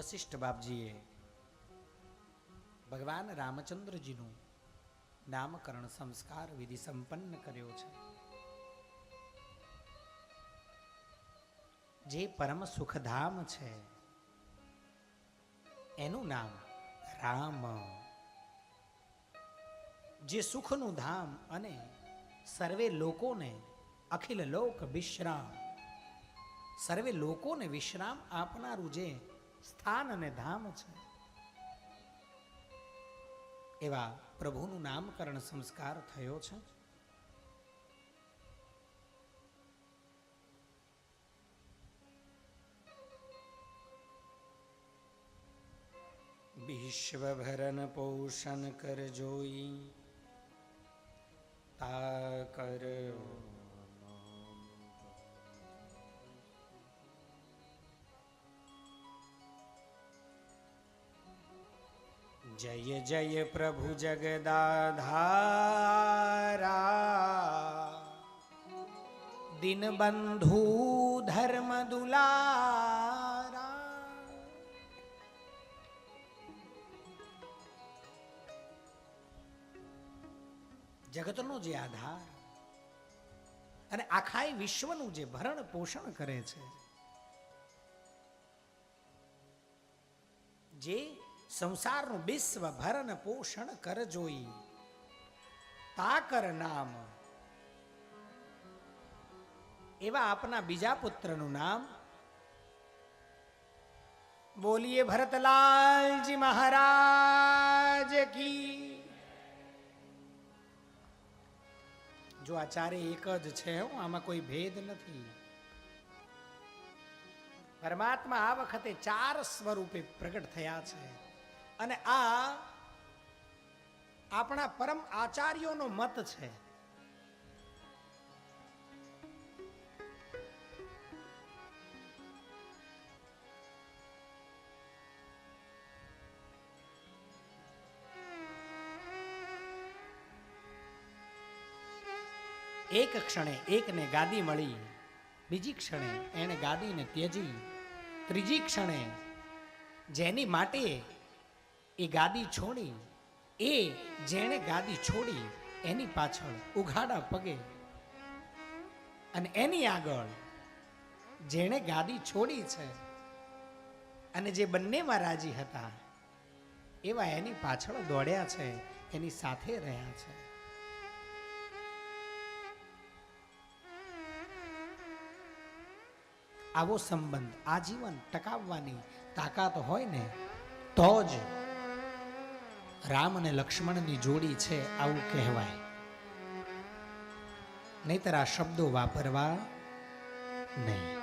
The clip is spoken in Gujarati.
વશિષ્ઠ બાપજીએ ભગવાન રામચંદ્રજીનું નામકરણ સંસ્કાર વિધિ સંપન્ન કર્યો છે. જે પરમ સુખધામ છે, એનું નામ રામ. જે સુખનું ધામ અને સર્વે લોકોને અખિલ લોક વિશ્રામ, સર્વે લોકોને વિશ્રામ આપનારું જે સ્થાન અને ધામ છે. એવા પ્રભુનું નામકરણ સંસ્કાર થયો છે. વિશ્વભરન પોષણ કર જોઈ તા જય જય પ્રભુ જગદાધારા દિનબંધુ ધર્મ દુલારા જગતનો જે આધાર અને આખા વિશ્વનું જે ભરણ પોષણ કરે છે, જે સંસારનું વિશ્વ ભરણ પોષણ કર જોઈ તાકર નામ. એવા આપના બીજા પુત્રનું નામ બોલીએ ભરતલાલજી મહારાજ કી. જો આ ચારે એક જ છે આમાં કોઈ ભેદ નથી. પરમાત્મા આ વખતે ચાર સ્વરૂપે પ્રગટ થયા છે. અને આ આપણા પરમ આચાર્યોનો મત છે. એક ક્ષણે એકને ગાદી મળી, બીજી ક્ષણે એણે ગાદીને ત્યજી, ત્રીજી ક્ષણે જેની માટે એ ગાદી છોડી, એ જેણે ગાદી છોડી એની પાછળ ઉઘાડા પગે. અને એની આગળ જેણે ગાદી છોડી છે અને જે બંનેમાં રાજી હતા, એવા એની પાછળ દોડ્યા છે, એની સાથે રહ્યા છે. આવો સંબંધ આજીવન ટકાવવાની તાકાત હોય ને, તો જ રામ અને લક્ષ્મણની જોડી છે આવું કહેવાય. નહીતર આ શબ્દો વાપરવા નહીં.